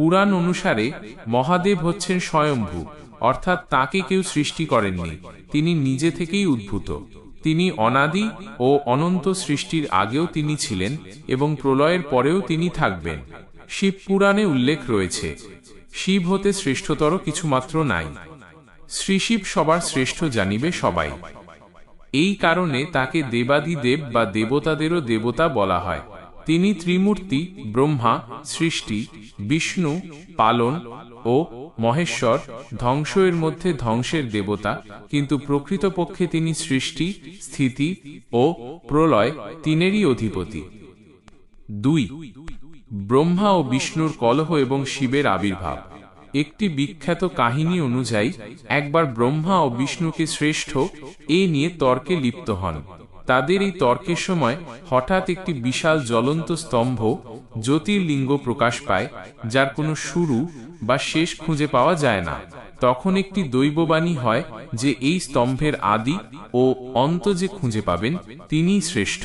পুরাণ অনুসারে মহাদেব হচ্ছেন স্বয়ম্ভু, অর্থাৎ তাকে কেউ সৃষ্টি করেননি, তিনি নিজে থেকেই উদ্ভূত। তিনি অনাদি ও অনন্ত সৃষ্টির আগেও তিনি ছিলেন এবং প্রলয়ের পরেও তিনি থাকবেন। শিব পুরাণে উল্লেখ রয়েছে, শিব হতে শ্রেষ্ঠতর কিছুমাত্র নাই। শ্রীশিব সবার শ্রেষ্ঠ জানিবে সবাই। এই কারণে তাকে দেবাদিদেব বা দেবতাদেরও দেবতা বলা হয়। তিনি ত্রিমূর্তি, ব্রহ্মা, সৃষ্টি, বিষ্ণু, পালন ও মহেশ্বর ধ্বংস এর মধ্যে ধ্বংসের দেবতা, কিন্তু প্রকৃতপক্ষে তিনি সৃষ্টি, স্থিতি ও প্রলয় তিনেরই অধিপতি। দুই, ব্রহ্মা ও বিষ্ণুর কলহ এবং শিবের আবির্ভাব। একটি বিখ্যাত কাহিনী অনুযায়ী, একবার ব্রহ্মা ও বিষ্ণুকে শ্রেষ্ঠ, এ নিয়ে তর্কে লিপ্ত হন। তাদের এই তর্কের সময় হঠাৎ একটি বিশাল জ্বলন্ত স্তম্ভ জ্যোতির্লিঙ্গ প্রকাশ পায়, যার কোনো শুরু বা শেষ খুঁজে পাওয়া যায় না। তখন একটি দৈববাণী হয় যে এই স্তম্ভের আদি ও অন্ত যে খুঁজে পাবেন, তিনিই শ্রেষ্ঠ।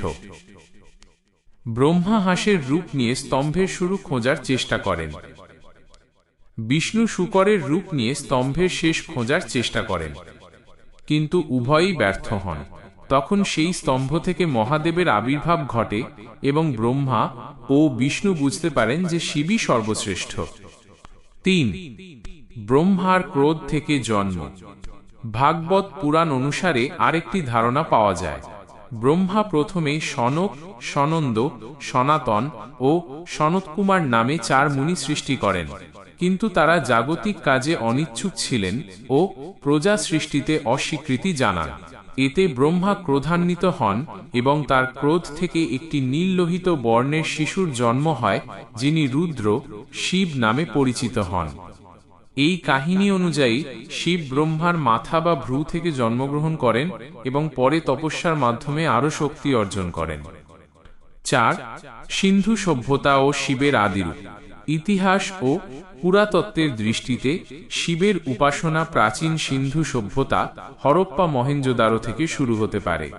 ব্রহ্মা হাঁসের রূপ নিয়ে স্তম্ভের শুরু খোঁজার চেষ্টা করেন। বিষ্ণু শুকরের রূপ নিয়ে স্তম্ভের শেষ খোঁজার চেষ্টা করেন। কিন্তু উভয়ই ব্যর্থ হন। তখন সেই স্তম্ভ থেকে মহাদেবের আবির্ভাব ঘটে এবং ব্রহ্মা ও বিষ্ণু বুঝতে পারেন যে শিবই সর্বশ্রেষ্ঠ। তিন, ব্রহ্মার ক্রোধ থেকে জন্ম। ভাগবত পুরাণ অনুসারে আরেকটি ধারণা পাওয়া যায়। ব্রহ্মা প্রথমে সনক, সনন্দ, সনাতন ও সনৎকুমার নামে চার মুনি সৃষ্টি করেন। কিন্তু তারা জাগতিক কাজে অনিচ্ছুক ছিলেন ও প্রজা সৃষ্টিতে অস্বীকৃতি জানান। এতে ব্রহ্মা ক্রোধান্বিত হন এবং তার ক্রোধ থেকে একটি নীললোহিত বর্ণের শিশুর জন্ম হয়, যিনি রুদ্র, শিব নামে পরিচিত হন। এই কাহিনী অনুযায়ী, শিব ব্রহ্মার মাথা বা ভ্রু থেকে জন্মগ্রহণ করেন এবং পরে তপস্যার মাধ্যমে আরও শক্তি অর্জন করেন। চার, সিন্ধু সভ্যতা ও শিবের আদিরূপ। ইতিহাস ও পুরাতত্ত্বের দৃষ্টিতে শিবের উপাসনা প্রাচীন সিন্ধু সভ্যতা হরপ্পা মহেঞ্জোদারো থেকে শুরু হতে পারে।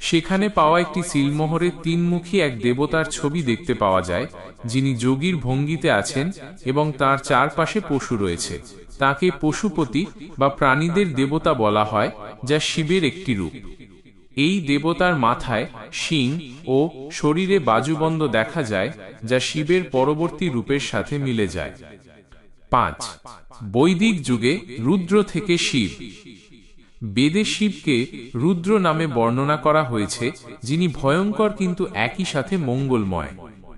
সেখানে পাওয়া একটি সিলমোহরে তিনমুখী এক দেবতার ছবি দেখতে পাওয়া যায়, যিনি যোগীর ভঙ্গিতে আছেন এবং তার চারপাশে পশু রয়েছে। তাকে পশুপতি বা প্রাণীদের দেবতা বলা হয়, যা শিবের একটি রূপ। এই দেবতার মাথায় শিং ও শরীরে বাজুবন্ধ দেখা যায়, যা শিবের পরবর্তী রূপের সাথে মিলে যায়। পাঁচ, বৈদিক যুগে রুদ্র থেকে শিব। বেদে শিবকে রুদ্র নামে বর্ণনা করা হয়েছে, যিনি ভয়ঙ্কর কিন্তু একই সাথে মঙ্গলময়।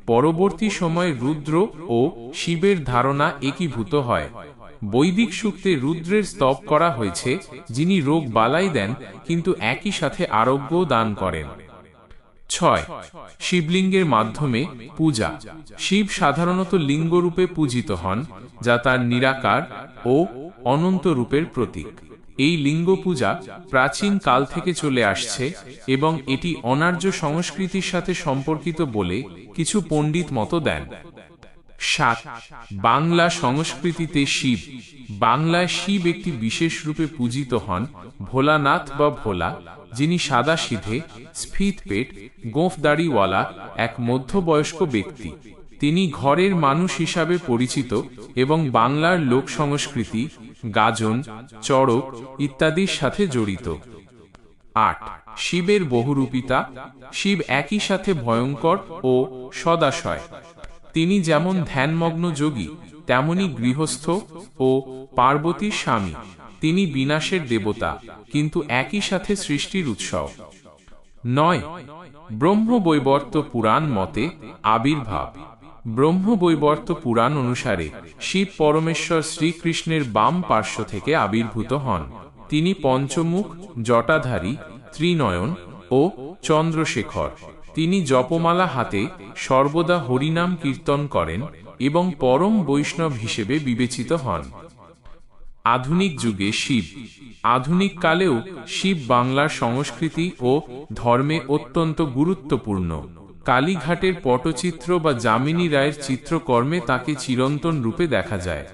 পরবর্তী সময়ে রুদ্র ও শিবের ধারণা একীভূত হয়। বৈদিক সূক্তে রুদ্রের স্তব করা হয়েছে, যিনি রোগ বালাই দেন, কিন্তু একই সাথে আরোগ্য দান করেন। ছয়, শিবলিঙ্গের মাধ্যমে পূজা। শিব সাধারণত লিঙ্গরূপে পূজিত হন, যা তার নিরাকার ও অনন্ত রূপের প্রতীক। এই লিঙ্গ পূজা প্রাচীন কাল থেকে চলে আসছে এবং এটি অনার্য সংস্কৃতির সাথে সম্পর্কিত বলে কিছু পণ্ডিত মতো দেন। সাত। বাংলা সংস্কৃতিতে শিব। বাংলায় শিব একটি বিশেষ রূপে পূজিত হন ভোলানাথ বা ভোলা, যিনি সাদা সিধে, স্ফীত পেট গোঁফদাড়িওয়ালা এক মধ্যবয়স্ক ব্যক্তি। তিনি ঘরের মানুষ হিসাবে পরিচিত এবং বাংলার লোক সংস্কৃতি, গাজন, চড়ক ইত্যাদির সাথে জড়িত। আট। শিবের বহুরূপিতা। শিব একই সাথে ভয়ঙ্কর ও সদাশয়। তিনি যেমন ধ্যানমগ্ন যোগী, তেমনি গৃহস্থ ও পার্বতীর স্বামী। তিনি বিনাশের দেবতা, কিন্তু একই সাথে সৃষ্টির উৎসব। নয়, ব্রহ্মবৈবর্ত পুরাণ মতে আবির্ভাব। ব্রহ্মবৈবর্ত পুরাণ অনুসারে শিব পরমেশ্বর শ্রীকৃষ্ণের বাম পার্শ্ব থেকে আবির্ভূত হন। তিনি পঞ্চমুখ, জটাধারী, ত্রিনয়ন ও চন্দ্রশেখর। তিনি জপমালা হাতে সর্বদা হরিনাম কীর্তন করেন এবং পরম বৈষ্ণব হিসেবে বিবেচিত হন। আধুনিক যুগে শিব, আধুনিক কালেও শিব বাংলার সংস্কৃতি ও ধর্মে অত্যন্ত গুরুত্বপূর্ণ। কালীঘাটের পটচিত্র বা যামিনী রায়ের চিত্রকর্মে তাকে চিরন্তন রূপে দেখা যায়।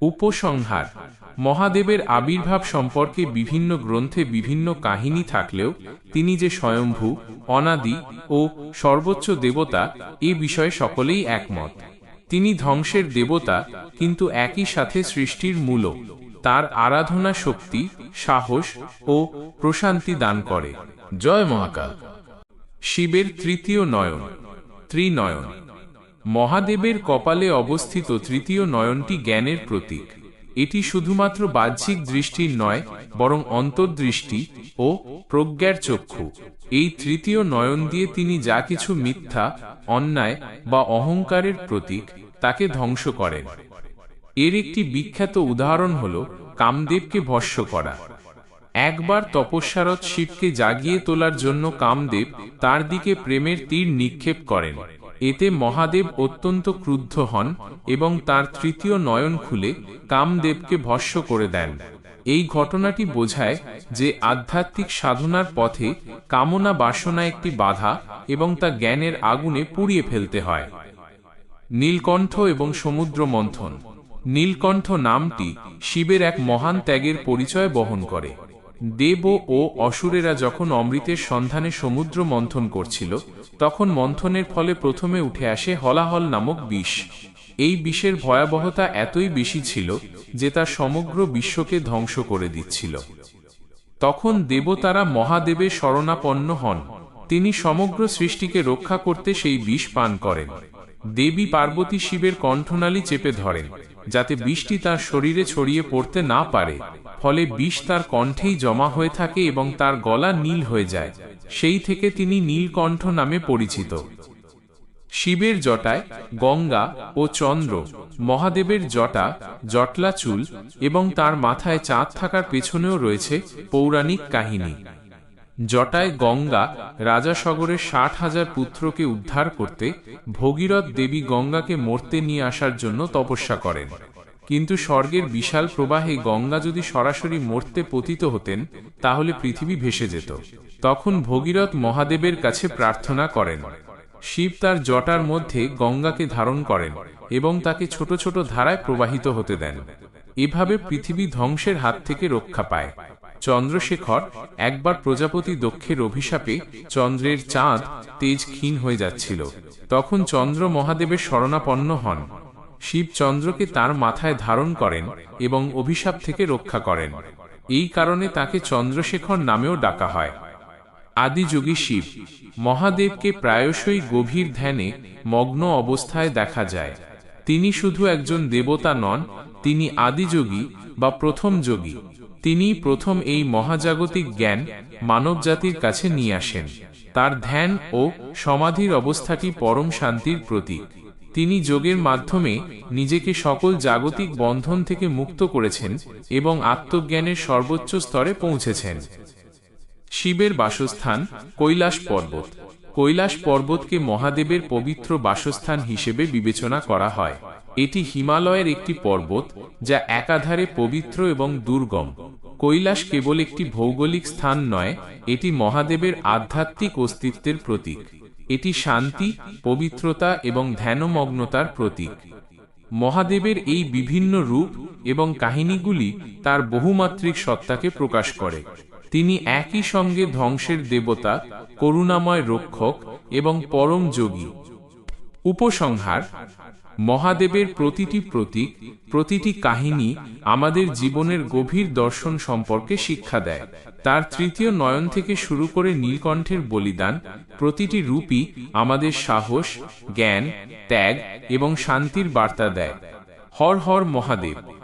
উপসংহার মহাদেবের আবির্ভাব সম্পর্কে বিভিন্ন গ্রন্থে বিভিন্ন কাহিনী থাকলেও তিনি যে স্বয়ম্ভু, অনাদি ও সর্বোচ্চ দেবতা, এ বিষয়ে সকলেই একমত। তিনি ধ্বংসের দেবতা, কিন্তু একই সাথে সৃষ্টির মূলও তার আরাধনা শক্তি, সাহস ও প্রশান্তি দান করে। জয় মহাকাল। শিবের তৃতীয় নয়ন। ত্রিনয়ন। মহাদেবের কপালে অবস্থিত তৃতীয় নয়নটি জ্ঞানের প্রতীক। এটি শুধুমাত্র বাহ্যিক দৃষ্টির নয়, বরং অন্তর্দৃষ্টি ও প্রজ্ঞার চক্ষু। এই তৃতীয় নয়ন দিয়ে তিনি যা কিছু মিথ্যা, অন্যায় বা অহংকারের প্রতীক তাকে ধ্বংস করেন। এর একটি বিখ্যাত উদাহরণ হল কামদেবকে ভস্য করা। একবার তপস্যারত শিবকে জাগিয়ে তোলার জন্য কামদেব তার দিকে প্রেমের তীর নিক্ষেপ করেন। এতে মহাদেব অত্যন্ত ক্রুদ্ধ হন এবং তার তৃতীয় নয়ন খুলে কামদেবকে ভস্য করে দেন। এই ঘটনাটি বোঝায় যে আধ্যাত্মিক সাধনার পথে কামনা বাসনা একটি বাধা এবং তা জ্ঞানের আগুনে পুড়িয়ে ফেলতে হয়। নীলকণ্ঠ এবং সমুদ্র মন্থন। নীলকণ্ঠ নামটি শিবের এক মহান ত্যাগের পরিচয় বহন করে। দেব ও অসুরেরা যখন অমৃতের সন্ধানে সমুদ্র মন্থন করছিল, তখন মন্থনের ফলে প্রথমে উঠে আসে হলাহল নামক বিষ। এই বিষের ভয়াবহতা এতই বেশি ছিল যে তা সমগ্র বিশ্বকে ধ্বংস করে দিচ্ছিল। তখন দেবতারা মহাদেবের শরণাপন্ন হন। তিনি সমগ্র সৃষ্টিকে রক্ষা করতে সেই বিষ পান করেন। দেবী পার্বতী শিবের কণ্ঠনালী চেপে ধরেন, যাতে বিষটি তার শরীরে ছড়িয়ে পড়তে না পারে, ফলে বিষ তার কণ্ঠেই জমা হয়ে থাকে এবং তার গলা নীল হয়ে যায়। সেই থেকে তিনি নীলকণ্ঠ নামে পরিচিত। শিবের জটায় গঙ্গা ও চন্দ্র, মহাদেবের জটা জটলা চুল এবং তার মাথায় চাঁদ থাকার পেছনেও রয়েছে পৌরাণিক কাহিনী। জটায় গঙ্গা রাজা সগরের ষাট হাজার পুত্রকে উদ্ধার করতে ভগীরথ দেবী গঙ্গাকে মরতে নিয়ে আসার জন্য তপস্যা করেন। কিন্তু স্বর্গের বিশাল প্রবাহে গঙ্গা যদি সরাসরি মরতে পতিত হতেন, তাহলে পৃথিবী ভেসে যেত। তখন ভগীরথ মহাদেবের কাছে প্রার্থনা করেন। শিব তার জটার মধ্যে গঙ্গাকে ধারণ করেন এবং তাকে ছোট ছোট ধারায় প্রবাহিত হতে দেন। এভাবে পৃথিবী ধ্বংসের হাত থেকে রক্ষা পায়। চন্দ্রশেখর একবার প্রজাপতি দক্ষের অভিশাপে চন্দ্রের চাঁদ তেজ ক্ষীণ হয়ে যাচ্ছিল। তখন চন্দ্র মহাদেবের শরণাপন্ন হন। শিব চন্দ্রকে তার মাথায় ধারণ করেন এবং অভিশাপ থেকে রক্ষা করেন। এই কারণে তাকে চন্দ্রশেখর নামেও ডাকা হয়। আদিযোগী শিব, মহাদেবকে প্রায়শই গভীর ধ্যানে মগ্ন অবস্থায় দেখা যায়। তিনি শুধু একজন দেবতা নন, তিনি আদিযোগী বা প্রথম যোগী। তিনি প্রথম এই মহাজাগতিক জ্ঞান মানবজাতির কাছে নিয়ে আসেন। তার ধ্যান ও সমাধির অবস্থাটি পরম শান্তির প্রতীক। তিনি যোগের মাধ্যমে নিজেকে সকল জাগতিক বন্ধন থেকে মুক্ত করেছেন এবং আত্মজ্ঞানের সর্বোচ্চ স্তরে পৌঁছেছেন। শিবের বাসস্থান কৈলাস পর্বত। কৈলাস পর্বতকে মহাদেবের পবিত্র বাসস্থান হিসেবে বিবেচনা করা হয়। এটি হিমালয়ের একটি পর্বত যা একাধারে পবিত্র এবং দুর্গম। কৈলাস কেবল একটি ভৌগোলিক স্থান নয়, এটি মহাদেবের আধ্যাত্মিক অস্তিত্বের প্রতীক। এটি শান্তি, পবিত্রতা এবং ধ্যানমগ্নতার প্রতীক। মহাদেবের এই বিভিন্ন রূপ এবং কাহিনীগুলি তার বহুমাত্রিক সত্তাকে প্রকাশ করে। তিনি একই সঙ্গে ধ্বংসের দেবতা, করুণাময় রক্ষক এবং পরম যোগী। উপসংহার মহাদেবের প্রতিটি প্রতীক, প্রতিটি কাহিনী আমাদের জীবনের গভীর দর্শন সম্পর্কে শিক্ষা দেয়। তার তৃতীয় নয়ন থেকে শুরু করে নীলকণ্ঠের বলিদান, প্রতিটি রূপই আমাদের সাহস, জ্ঞান, ত্যাগ এবং শান্তির বার্তা দেয়। হর হর মহাদেব।